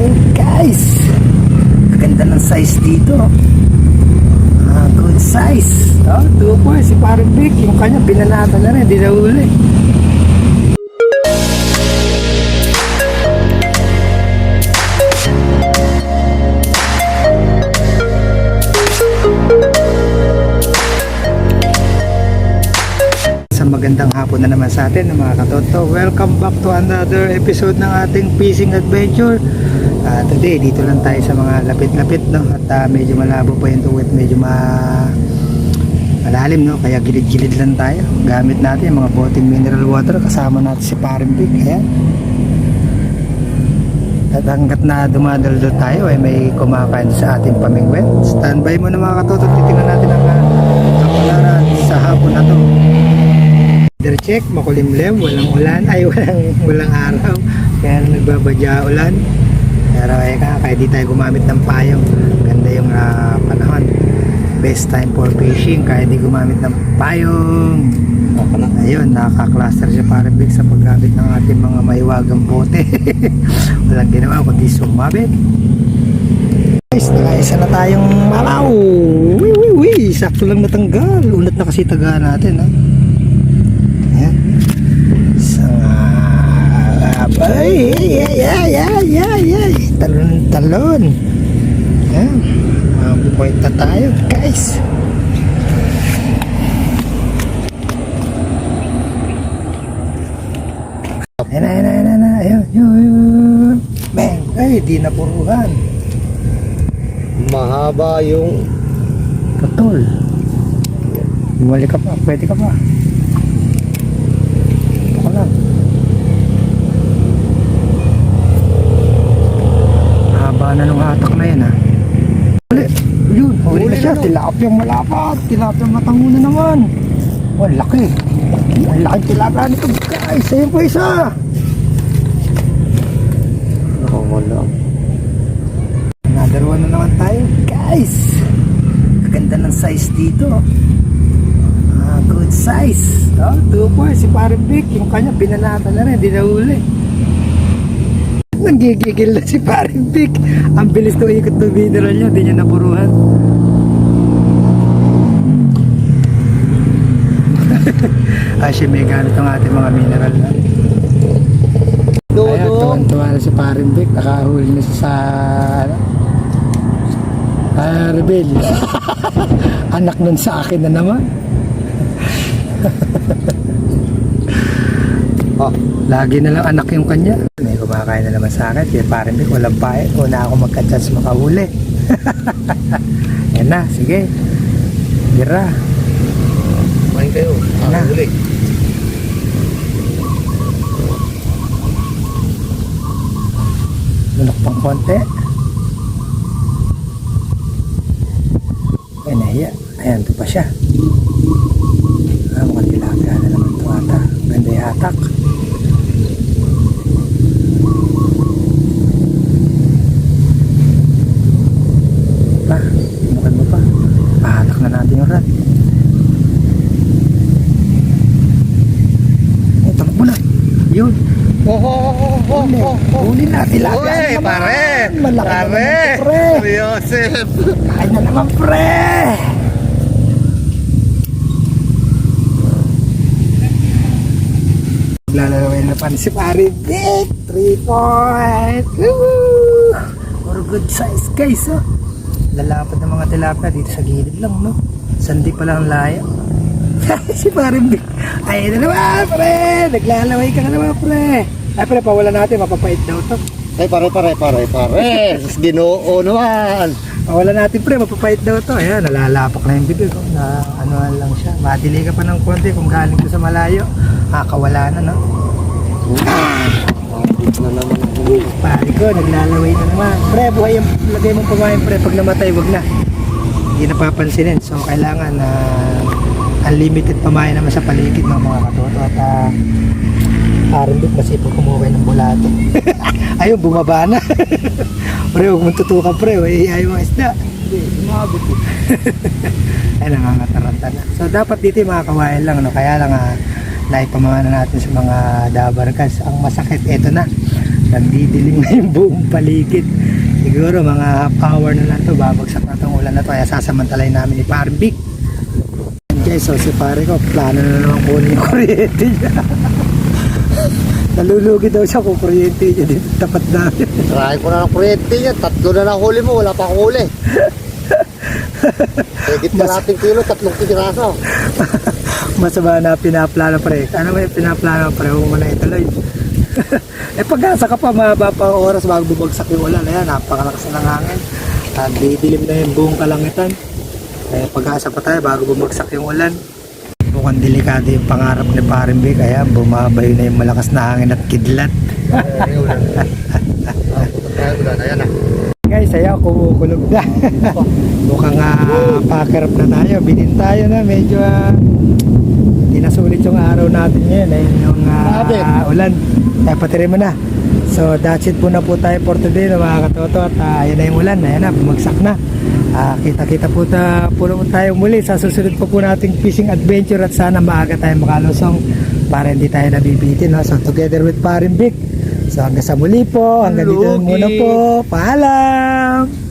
tayo guys. Ganda ng size dito. Ah, good size. Oh, two boy, si parang big. Yung kanya, binanata na rin, di na uli. Magandang hapon na naman sa atin mga katoto. Welcome back to another episode ng ating fishing adventure. Ah, today, dito lang tayo sa mga lapit-lapit no at ah, medyo malabo pa yung tuwit, medyo ma malalim no kaya gilid-gilid lang tayo. Gamit natin mga boting mineral water kasama natin si Paring Big. Ayan. At hanggat na dumadaldal tayo ay may kumakain sa ating pamingwet. Standby mo na mga katoto, titingnan natin ang uh, kapalaran sa hapon na to. Weather check, makulimlim, walang ulan, ay walang, walang araw. Kaya nagbabadya ulan. Pero eh ka, kaya di tayo gumamit ng payong. Ganda yung ah, panahon. Best time for fishing, kaya di gumamit ng payong. Ayun, nakaka-cluster siya para big sa paggamit ng ating mga maiwagang bote. walang ginawa kundi sumabit. Guys, nakaisa na tayong malaw. Wee, wee, wee. Sakto lang natanggal. Unat na kasi taga natin. Ha? Ayan. Sa... Ay, ay, ay, ay, ay, ay. Talon, talon. Ayan. Mabupoint na tayo, guys. Ayan ayan ayan ayan na. Ayun, yun. Bang! Ay, di napuruhan. Mahaba yung Patol. Bumalik ka pa. Pwede ka pa. Ito ka lang. Haba na nung hatak na yun ha. Huli. Yun. Huli na siya. Tilapiyang malapad. Tilapiyang matango na naman. Oh, ang laki. Ang laki tilapia nito guys. Ayun po isa. nakawala. Another one na naman tayo, guys. Ganda ng size dito. Ah, good size. Oh, two boy, si Paring Vic. Yung kanya, binanata na rin, di na uli. Nanggigigil na si Paring Vic. Ang bilis na ikot ng mineral niya, di niya napuruhan. Ay, siya may gamit ang ating mga mineral na. Ayan, tuwan-tuwa na si Paring Vic. Nakahuli na siya sa... Ah, Rebel. Anak nun sa akin na naman. oh, lagi na lang anak yung kanya. Kumakain na naman sa akin. Kaya Paring Vic, walang pae. Una ako magka-chance makahuli. Yan na, sige. Tira. Kumain kayo. Ano? Ah, huli. Lunok pang konti. Ay, nahiya. Ayan, ito pa siya. Ah, mukhang tilapia na naman ito ata. Ganda yung hatak. Pa, tinukan mo pa. Pahatak na natin yung rat. Ay, takbo na. Yun. Oh, oh, oh, oh, oh, Huli. oh, oh. Huli na, tilapia Uy, naman. pare! Malaki Pare! naman ito, pre. Pare Joseph! Kain na naman, pre! Lalawin na pan si Pari Big! 3 point! Woo! Puro good size, guys, oh. Lalapad ng mga tilapia dito sa gilid lang, no? Sandi pa lang ang laya. si Pari Big! Ayun na naman, pre! Naglalaway ka na naman, pre! Ay, pre, pawala natin, mapapait daw to. Ay, pare, pare, pare, pare! Ginoo naman! Wala natin pre, mapapait daw to. Ayan, nalalapak na yung bibig. Oh. Na ano lang siya. Madili ka pa ng konti kung galing ko sa malayo. Nakakawala na, no? Mabit na naman. Pari ko, naglalaway na naman. Pre, buhay yung lagay mong pamain, pre. Pag namatay, wag na. Hindi napapansinin. So, kailangan na unlimited pamain naman sa paligid ng mga katoto. At uh, Arambit, masipag kumuha ng bulato. Ayun, bumaba na. pre, huwag mong tutukan, pre. Ay, mga isda. Hindi, umabot eh. ay nangangataranta na. So dapat dito yung mga kawayan lang, no? kaya lang ah, naipamana natin sa mga dabarkas. Ang masakit, ito na. Nagdidilim na yung buong paligid. Siguro mga half hour na lang to babagsak na tong ulan na to kaya sasamantalayin namin ni Parvic. Guys, so si pare ko, plano na naman kunin yung kuryente niya. Nalulugi daw siya kung kuryente niya dito tapat namin. Try ko na ng kuryente niya. Tatlo na lang huli mo. Wala pa akong huli. Higit na nating kilo. Tatlong piraso. Masama na pinaplano pre. Ano ba yung pinaplano pre? Huwag mo na ituloy. eh pag-asa ka pa, mahaba pa ang oras bago bumagsak yung ulan. Ayan, napakalakas na ng hangin. At didilim na yung buong kalangitan. Eh pag-asa pa tayo bago bumagsak yung ulan. Mukhang delikado yung pangarap ni Parimbi kaya bumabay na yung malakas na hangin at kidlat. Guys, ayaw, kumukulog na. Mukhang uh, pakerap na tayo. Binin tayo na, medyo uh, hindi na sulit yung araw natin ngayon. Ayun yung ah, Grabe. ulan. Kaya patirin mo na. So that's it po na po tayo for today na mga katoto. At uh, ayan na yung ulan. Ayan na, bumagsak na. Ah, kita-kita po, ta, po tayo muli sa susunod po po nating fishing adventure at sana maaga tayo makalusong para hindi tayo nabibitin. No? So together with Parin Vic. So hanggang sa muli po, hanggang dito Lugi. muna po. Paalam!